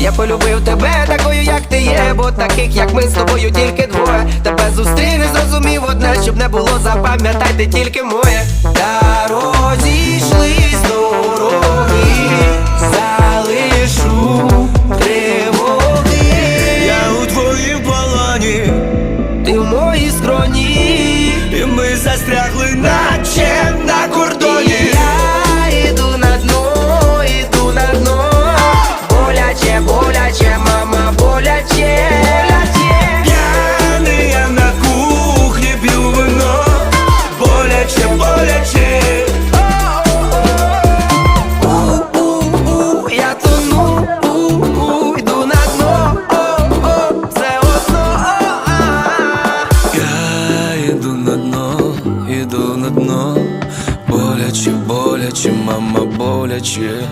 Я полюбив тебе, такою, як ти є, бо таких, як ми з тобою, тільки двоє. Тебе зустріли, зрозумів одне, щоб не було запам'ятайте тільки моє. Та йшли з дороги, залишу тривоги. Я у твоїм полоні, ти в моїй скроні, і ми застрягли, наче. іду на дно, іду на дно, боляче, боляче, мама, боляче.